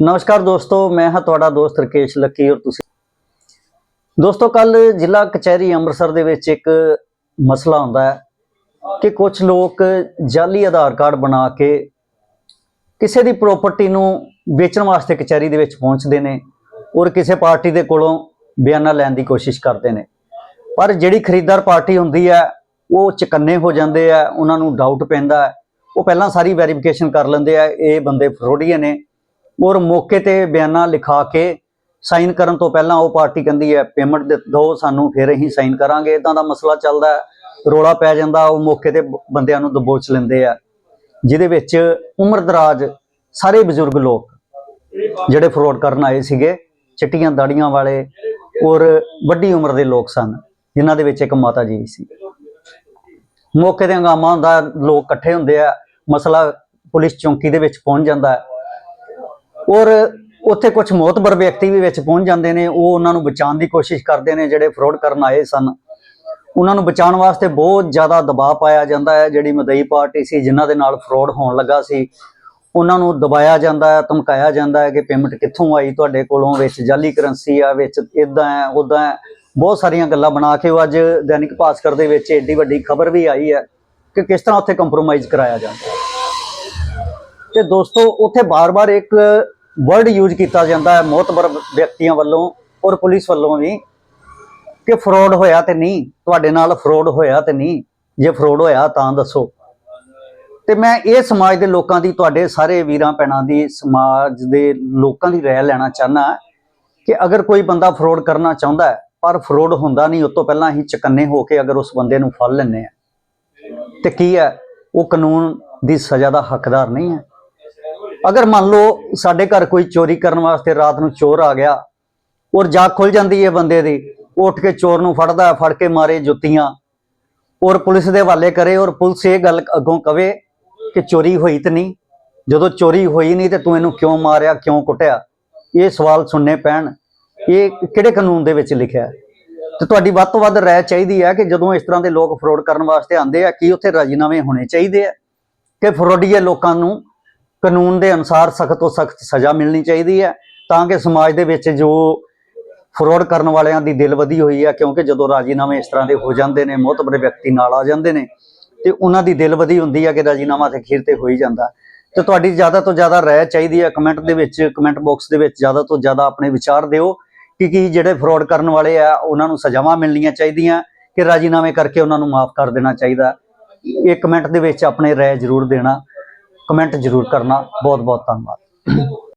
ਨਮਸਕਾਰ ਦੋਸਤੋ, ਮੈਂ ਹਾਂ ਤੁਹਾਡਾ ਦੋਸਤ ਰਕੇਸ਼ ਲੱਕੀ ਔਰ ਤੁਸੀਂ ਦੋਸਤੋ, ਕੱਲ ਜ਼ਿਲ੍ਹਾ ਕਚਹਿਰੀ ਅੰਮ੍ਰਿਤਸਰ ਦੇ ਵਿੱਚ ਇੱਕ ਮਸਲਾ ਹੁੰਦਾ ਹੈ ਕਿ ਕੁਝ ਲੋਕ ਜਾਲੀ ਆਧਾਰ ਕਾਰਡ ਬਣਾ ਕੇ ਕਿਸੇ ਦੀ ਪ੍ਰਾਪਰਟੀ ਨੂੰ ਵੇਚਣ ਵਾਸਤੇ ਕਚਹਿਰੀ ਦੇ ਵਿੱਚ ਪਹੁੰਚਦੇ ਨੇ ਔਰ ਕਿਸੇ ਪਾਰਟੀ ਦੇ ਕੋਲੋਂ ਬਿਆਨਾ ਲੈਣ ਦੀ ਕੋਸ਼ਿਸ਼ ਕਰਦੇ ਨੇ। ਪਰ ਜਿਹੜੀ ਖਰੀਦਦਾਰ ਪਾਰਟੀ ਹੁੰਦੀ ਹੈ, ਉਹ ਚਕੰਨੇ ਹੋ ਜਾਂਦੇ ਆ, ਉਹਨਾਂ ਨੂੰ ਡਾਊਟ ਪੈਂਦਾ ਉਹ ਪਹਿਲਾਂ ਸਾਰੀ ਵੈਰੀਫਿਕੇਸ਼ਨ ਕਰ ਲੈਂਦੇ ਆ, ਇਹ ਬੰਦੇ ਫਰੋਡੀਏ ਨੇ। ਔਰ ਮੌਕੇ ਤੇ ਬਿਆਨਾ ਲਿਖਾ ਕੇ ਸਾਈਨ ਕਰਨ ਤੋਂ ਪਹਿਲਾਂ ਉਹ ਪਾਰਟੀ ਕਹਿੰਦੀ ਹੈ ਪੇਮੈਂਟ ਦੇ ਦਿਓ ਸਾਨੂੰ ਫਿਰ ਅਸੀਂ ਸਾਈਨ ਕਰਾਂਗੇ। ਇਦਾਂ ਦਾ ਮਸਲਾ ਚੱਲਦਾ ਹੈ, ਰੋਲਾ ਪੈ ਜਾਂਦਾ ਉਹ ਮੌਕੇ ਤੇ ਬੰਦਿਆਂ ਨੂੰ ਦਬੋਚ ਲੈਂਦੇ ਆ। ਜਿਹਦੇ ਵਿੱਚ ਉਮਰ ਦਰਾਜ ਸਾਰੇ ਬਜ਼ੁਰਗ ਲੋਕ ਜਿਹੜੇ ਫਰੋਡ ਕਰਨ ਆਏ ਸੀਗੇ ਚਿੱਟੀਆਂ ਦਾੜੀਆਂ ਵਾਲੇ ਔਰ ਵੱਡੀ ਉਮਰ ਦੇ ਲੋਕ ਸਨ ਜਿਨ੍ਹਾਂ ਦੇ ਵਿੱਚ ਇੱਕ ਮਾਤਾ ਜੀ ਸੀ। ਮੌਕੇ ਤੇ ਹੰਗਾਮਾ ਹੁੰਦਾ ਲੋਕ ਇਕੱਠੇ ਹੁੰਦੇ ਆ ਮਸਲਾ ਪੁਲਿਸ ਚੌਂਕੀ ਦੇ ਵਿੱਚ ਪਹੁੰਚ ਜਾਂਦਾ ਔਰ ਉੱਥੇ ਕੁਝ ਮੌਤਬਰ ਵਿਅਕਤੀ ਵੀ ਵਿੱਚ ਪਹੁੰਚ ਜਾਂਦੇ ਨੇ, ਉਹ ਉਹਨਾਂ ਨੂੰ ਬਚਾਉਣ ਦੀ ਕੋਸ਼ਿਸ਼ ਕਰਦੇ ਨੇ, ਜਿਹੜੇ ਫਰੋਡ ਕਰਨ ਆਏ ਸਨ। ਉਹਨਾਂ ਨੂੰ ਬਚਾਉਣ ਵਾਸਤੇ ਬਹੁਤ ਜ਼ਿਆਦਾ ਦਬਾਅ ਪਾਇਆ ਜਾਂਦਾ ਹੈ, ਜਿਹੜੀ ਮਦਈ ਪਾਰਟੀ ਸੀ, ਜਿਨ੍ਹਾਂ ਦੇ ਨਾਲ ਫਰੋਡ ਹੋਣ ਲੱਗਾ ਸੀ। ਉਹਨਾਂ ਨੂੰ ਦਬਾਇਆ ਜਾਂਦਾ ਹੈ, ਧਮਕਾਇਆ ਜਾਂਦਾ ਹੈ ਕਿ ਪੇਮੈਂਟ ਕਿੱਥੋਂ ਆਈ, ਤੁਹਾਡੇ ਕੋਲੋਂ ਵਿੱਚ ਜਾਲੀ ਕਰੰਸੀ ਆ, ਵਿੱਚ ਇਦਾਂ ਹੈ ਉਦਾਂ ਹੈ। ਬਹੁਤ ਸਾਰੀਆਂ ਗੱਲਾਂ ਬਣਾ ਕੇ ਉਹ ਅੱਜ ਦੈਨਿਕ ਭਾਸਕਰ ਦੇ ਵਿੱਚ ਏਡੀ ਵੱਡੀ ਖਬਰ ਵੀ ਆਈ ਹੈ ਕਿ ਕਿਸ ਤਰ੍ਹਾਂ ਉੱਥੇ ਕੰਪਰੋਮਾਈਜ਼ ਕਰਾਇਆ ਜਾਂਦਾ ਤੇ ਦੋਸਤੋ, ਉੱਥੇ ਬਾਰ-ਬਾਰ ਇੱਕ ਵਰਡ ਯੂਜ਼ ਕੀਤਾ ਜਾਂਦਾ ਹੈ, ਮੋਤਬਰ ਵਿਅਕਤੀਆਂ ਵੱਲੋਂ ਔਰ ਪੁਲਿਸ ਵੱਲੋਂ ਵੀ, ਕਿ ਫਰੋਡ ਹੋਇਆ ਤੇ ਨਹੀਂ, ਤੁਹਾਡੇ ਨਾਲ ਫਰੋਡ ਹੋਇਆ ਤੇ ਨਹੀਂ, ਜੇ ਫਰੋਡ ਹੋਇਆ ਤਾਂ ਦੱਸੋ। ਤੇ ਮੈਂ ਇਹ ਸਮਾਜ ਦੇ ਲੋਕਾਂ ਦੀ, ਤੁਹਾਡੇ ਸਾਰੇ ਵੀਰਾਂ ਭੈਣਾਂ ਦੀ, ਸਮਾਜ ਦੇ ਲੋਕਾਂ ਦੀ ਰਾਏ ਲੈਣਾ ਚਾਹਨਾ ਕਿ ਅਗਰ ਕੋਈ ਬੰਦਾ ਫਰੋਡ ਕਰਨਾ ਚਾਹੁੰਦਾ ਹੈ, ਪਰ ਫਰੋਡ ਹੁੰਦਾ ਨਹੀਂ, ਉਸ ਤੋਂ ਪਹਿਲਾਂ ਹੀ ਚਕੰਨੇ ਹੋ ਕੇ ਅਗਰ ਉਸ ਬੰਦੇ ਨੂੰ ਫੜ ਲੈਂਦੇ ਆ ਤੇ ਕੀ ਹੈ, ਉਹ ਕਾਨੂੰਨ ਦੀ ਸਜ਼ਾ ਦਾ ਹੱਕਦਾਰ ਨਹੀਂ ਹੈ। ਅਗਰ ਮੰਨ ਲਓ ਸਾਡੇ ਘਰ ਕੋਈ ਚੋਰੀ ਕਰਨ ਵਾਸਤੇ ਰਾਤ ਨੂੰ ਚੋਰ ਆ ਗਿਆ, ਔਰ ਜਾਗ ਖੁੱਲ ਜਾਂਦੀ ਹੈ ਬੰਦੇ ਦੀ, ਉਹ ਉੱਠ ਕੇ ਚੋਰ ਨੂੰ ਫੜਦਾ, ਫੜ ਕੇ ਮਾਰੇ ਜੁੱਤੀਆਂ, ਔਰ ਪੁਲਿਸ ਦੇ ਹਵਾਲੇ ਕਰੇ, ਔਰ ਪੁਲਿਸ ਇਹ ਗੱਲ ਅੱਗੋਂ ਕਵੇ ਕਿ ਚੋਰੀ ਹੋਈ ਤੇ ਨਹੀਂ, ਜਦੋਂ ਚੋਰੀ ਹੋਈ ਨਹੀਂ ਤੇ ਤੂੰ ਇਹਨੂੰ ਕਿਉਂ ਮਾਰਿਆ, ਕਿਉਂ ਕੁੱਟਿਆ? ਇਹ ਸਵਾਲ ਸੁਣਨੇ ਪੈਣ। ਇਹ ਕਿਹੜੇ ਕਾਨੂੰਨ ਦੇ ਵਿੱਚ ਲਿਖਿਆ ਤੇ ਤੁਹਾਡੀ ਵੱਧ ਤੋਂ ਵੱਧ ਰਾਏ ਚਾਹੀਦੀ ਹੈ ਕਿ ਜਦੋਂ ਇਸ ਤਰ੍ਹਾਂ ਦੇ ਲੋਕ ਫਰੋਡ ਕਰਨ ਵਾਸਤੇ ਆਉਂਦੇ ਆ, ਕੀ ਉੱਥੇ ਰਾਜੀਨਾਮੇ ਹੋਣੇ ਚਾਹੀਦੇ ਆ? ਕਿ ਫਰੋਡੀਏ ਲੋਕਾਂ ਨੂੰ ਕਾਨੂੰਨ ਦੇ ਅਨੁਸਾਰ ਸਖਤ ਤੋਂ ਸਖਤ ਸਜ਼ਾ ਮਿਲਣੀ ਚਾਹੀਦੀ ਹੈ, ਤਾਂ ਕਿ ਸਮਾਜ ਦੇ ਵਿੱਚ ਜੋ ਫਰੋਡ ਕਰਨ ਵਾਲਿਆਂ ਦੀ ਦਿਲ ਵਧੀ ਹੋਈ ਹੈ, ਕਿਉਂਕਿ ਜਦੋਂ ਰਾਜੀਨਾਮੇ ਇਸ ਤਰ੍ਹਾਂ ਦੇ ਹੋ ਜਾਂਦੇ ਨੇ ਮੋਤਬਰ ਵਿਅਕਤੀ ਨਾਲ ਆ ਜਾਂਦੇ ਨੇ, ਤੇ ਉਹਨਾਂ ਦੀ ਦਿਲ ਵਧੀ ਹੁੰਦੀ ਹੈ ਕਿ ਰਾਜੀਨਾਮਾ ਤੇ ਅਖੀਰ ਤੇ ਹੋ ਹੀ ਜਾਂਦਾ। ਤੇ ਤੁਹਾਡੀ ਜ਼ਿਆਦਾ ਤੋਂ ਜ਼ਿਆਦਾ ਰਾਏ ਚਾਹੀਦੀ ਹੈ, ਕਮੈਂਟ ਦੇ ਵਿੱਚ, ਕਮੈਂਟ ਬਾਕਸ ਦੇ ਵਿੱਚ ਜ਼ਿਆਦਾ ਤੋਂ ਜ਼ਿਆਦਾ ਆਪਣੇ ਵਿਚਾਰ ਦਿਓ ਕਿ ਕੀ ਜਿਹੜੇ ਫਰੋਡ ਕਰਨ ਵਾਲੇ ਆ, ਉਹਨਾਂ ਨੂੰ ਸਜ਼ਾਵਾਂ ਮਿਲਣੀਆਂ ਚਾਹੀਦੀਆਂ, ਕਿ ਰਾਜੀਨਾਮੇ ਕਰਕੇ ਉਹਨਾਂ ਨੂੰ ਮਾਫ ਕਰ ਦੇਣਾ ਚਾਹੀਦਾ। ਇਹ ਕਮੈਂਟ ਦੇ ਵਿੱਚ ਆਪਣੇ ਰਾਏ ਜ਼ਰੂਰ ਦੇਣਾ। ਕਮੈਂਟ ਜ਼ਰੂਰ ਕਰਨਾ। ਬਹੁਤ ਬਹੁਤ ਧੰਨਵਾਦ।